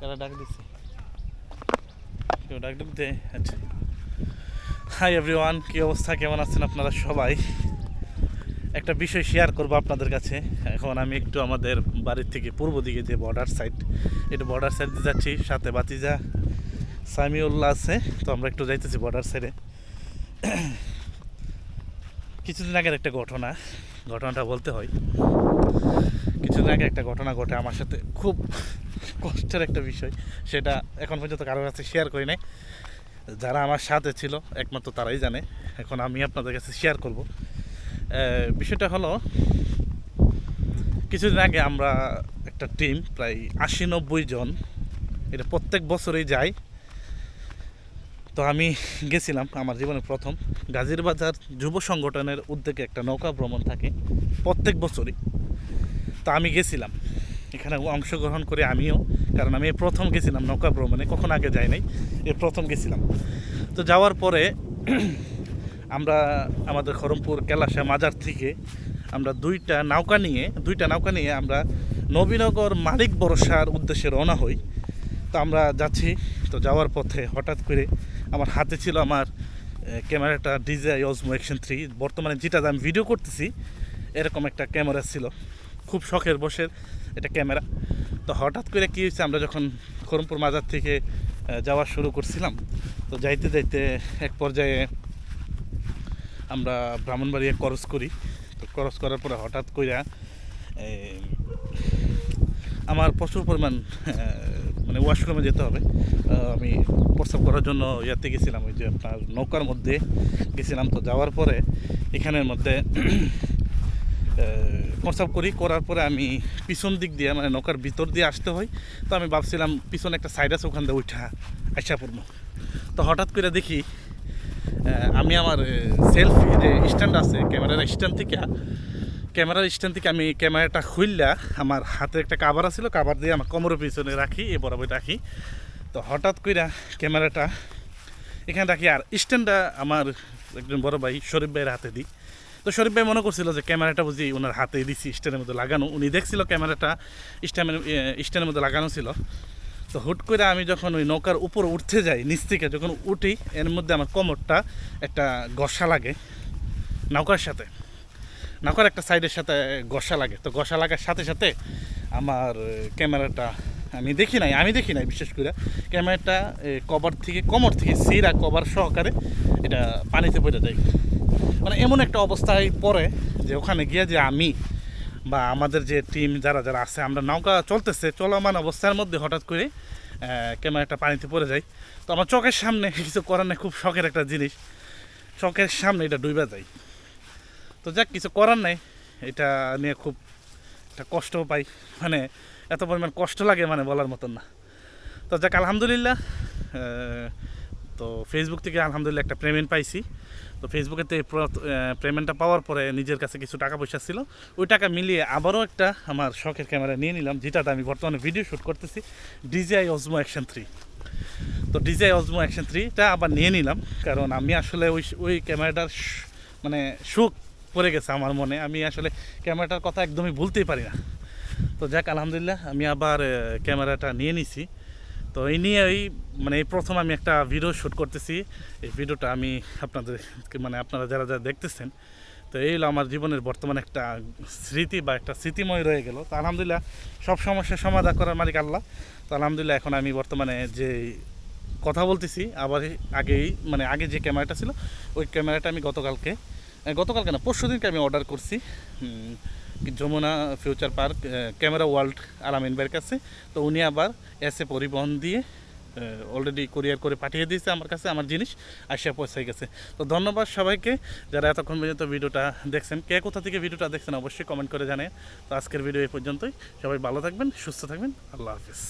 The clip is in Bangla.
কারা ডাক দিচ্ছে কেউ ডাক দিতে? আচ্ছা। হাই এভরিওয়ান কী অবস্থা? কেমন আছেন আপনারা সবাই? একটা বিষয় শেয়ার করব আপনাদের কাছে। এখন আমি একটু আমাদের বাড়ির থেকে পূর্ব দিকে যে বর্ডার সাইড একটু বর্ডার সাইড যাচ্ছি, সাথে বাতিজা সামিউল্লাহ আছে, তো আমরা একটু যাইতেছি বর্ডার সাইডে কিছুদিন আগের একটা ঘটনা, ঘটনাটা বলতে হয়। কিছুদিন আগে একটা ঘটনা ঘটে আমার সাথে। খুব কষ্টের একটা বিষয়, সেটা এখন পর্যন্ত কারোর কাছে শেয়ার করি নাই। যারা আমার সাথে ছিল, একমাত্র তারাই জানে, এখন আমি আপনাদের কাছে শেয়ার করব। বিষয়টা হলো, কিছুদিন আগে আমরা একটা টিম প্রায় আশি নব্বই জন, এটা প্রত্যেক বছরেই যায়। তো আমি গেছিলাম, আমার জীবনের প্রথম। গাজীর বাজার যুব সংগঠনের উদ্যোগে একটা নৌকা ভ্রমণ থাকে, প্রত্যেক বছরই। তো আমি গেছিলাম। এখানে অংশগ্রহণ করে আমিও কারণ আমি প্রথম গেছিলাম নৌকা ভ্রমণে কখন আগে যাই নাই এই প্রথম গেছিলাম। তো যাওয়ার পরে আমরা আমাদের খরমপুর কেলাসা মাজার থেকে আমরা দুইটা নৌকা নিয়ে দুইটা নৌকা নিয়ে আমরা নবীনগর মালিক বরসার উদ্দেশ্যে রওনা হই। তো আমরা যাচ্ছি তো যাওয়ার পথে হঠাৎ করে আমার হাতে ছিল আমার এ, ক্যামেরাটা ডিজাই অজমো অ্যাকশন থ্রি। বর্তমানে যেটা আমি ভিডিও করতেছি এরকম একটা ক্যামেরা ছিল। খুব শখের বসের এটা ক্যামেরা। তো হঠাৎ করে কী হয়েছে, আমরা যখন খরমপুর মাজার থেকে যাওয়া শুরু করছিলাম, তো যাইতে যাইতে এক পর্যায়ে আমরা ব্রাহ্মণবাড়িয়া ক্রস করি। তো ক্রস করার পরে হঠাৎ কইরা আমার প্রচুর পরিমাণ মানে ওয়াশরুমে যেতে হবে। আমি প্রস্রাব করার জন্য ইয়াতে গেছিলাম, ওই যে আপনার নৌকার মধ্যে গেছিলাম। তো যাওয়ার পরে এখানের মধ্যে প্রস্রাব করি, করার পরে আমি পিছন দিক দিয়ে মানে নৌকার ভিতর দিয়ে আসতে হয়। তো আমি ভাবছিলাম পিছনে একটা সাইড আছে, ওখান দিয়ে উঠা পড়ব। তো হঠাৎ করে দেখি আমি আমার সেলফি যে স্ট্যান্ড আছে, ক্যামেরার স্ট্যান্ড থেকে, ক্যামেরার স্ট্যান্ড থেকে আমি ক্যামেরাটা খুললা আমার হাতে একটা কাবার ছিল কাবার দিয়ে আমার কোমরের পিছনে রাখি, এ বরাবর রাখি। তো হঠাৎ কইরা ক্যামেরাটা, এখানে রাখি, আর স্ট্যান্ডটা আমার একজন বড় ভাই, শরীফ ভাইয়ের হাতে দিই। তো শরীফ ভাই মনে করছিল যে ক্যামেরাটা বুঝি ওনার হাতে দিছি স্ট্যান্ডের মধ্যে লাগানো। উনি দেখছিল ক্যামেরাটা স্ট্যান্ডের স্ট্যান্ডের মধ্যে লাগানো ছিল। তো হুট করে আমি যখন ওই নৌকার উপর উঠতে যাই, নিচ থেকে যখন উঠি, এর মধ্যে আমার কোমরটা একটা গসা লাগে নৌকার সাথে। নৌকার একটা সাইডের সাথে গসা লাগে। তো গসা লাগার সাথে সাথে আমার ক্যামেরাটা আমি দেখি নাই, আমি দেখি নাই বিশেষ করে। ক্যামেরাটা কভার থেকে, কোমর থেকে সিরা কভার সহকারে এটা পানিতে পড়ে যায় মানে এমন একটা অবস্থায় পড়ে যে ওখানে গিয়ে যে আমি বা আমাদের যে টিম যারা যারা আছে, আমরা নৌকা চলতেছে, চলমান অবস্থার মধ্যে হঠাৎ করে ক্যামেরাটা পানিতে পড়ে যায়। তো আমার চোখের সামনে কিছু করার নেই, খুব শখের একটা জিনিস। চোখের সামনে এটা ডুবে যায়। তো যাক, কিছু করার নেই, এটা নিয়ে খুব একটা কষ্ট পাই। মানে এত পরিমাণ কষ্ট লাগে মানে বলার মতন না। তো যাক, আলহামদুলিল্লাহ তো ফেসবুক থেকে আলহামদুলিল্লাহ একটা পেমেন্ট পাইছি। তো ফেসবুকেতে পেমেন্টটা পাওয়ার পরে নিজের কাছে কিছু টাকা পয়সা ছিল। ওই টাকা মিলিয়ে আবারও একটা আমার শখের ক্যামেরা নিয়ে নিলাম, যেটাতে আমি বর্তমানে ভিডিও শ্যুট করতেছি ডিজিআই অজমো অ্যাকশন থ্রি তো ডিজিআই অজমো অ্যাকশন থ্রিটা আবার নিয়ে নিলাম, কারণ আমি আসলে ওই ওই ক্যামেরাটার মানে সুখ পড়ে গেছে আমার মনে। আমি আসলে ক্যামেরাটার কথা একদমই ভুলতেই পারি না। তো যাক, আলহামদুলিল্লাহ, আমি আবার ক্যামেরাটা নিয়ে নিছি। তো এই নিয়ে ওই মানে এই প্রথম আমি একটা ভিডিও শ্যুট করতেছি। এই ভিডিওটা আমি আপনাদের মানে আপনারা যারা যারা দেখতেছেন, তো এই হলো আমার জীবনের বর্তমানে একটা স্মৃতি বা একটা স্মৃতিময় রয়ে গেল। তো আলহামদুলিল্লাহ, সব সমস্যার সমাধান করার মালিক আল্লাহ। তো আলহামদুলিল্লাহ, এখন আমি বর্তমানে যে কথা বলতেছি, আবার আগেই মানে আগে যে ক্যামেরাটা ছিল, ওই ক্যামেরাটা আমি গতকালকে গতকালকে না পরশু দিনকে আমি অর্ডার করছি। Jamuna future park camera world Alamin ভাইয়ের কাছে। তো উনি আবার এসে পরিবহন দিয়ে অলরেডি কুরিয়ার করে পাঠিয়ে দিয়েছে আমার কাছে, আমার জিনিস, আসিয়া পৌঁছে গেছে। তো ধন্যবাদ সবাইকে যারা এতক্ষণ পর্যন্ত ভিডিওটা দেখছেন। কে কোথা থেকে ভিডিওটা দেখছেন অবশ্যই কমেন্ট করে জানেন তো আজকের ভিডিও এই পর্যন্তই। সবাই ভালো থাকবেন, সুস্থ থাকবেন। আল্লাহ হাফিজ।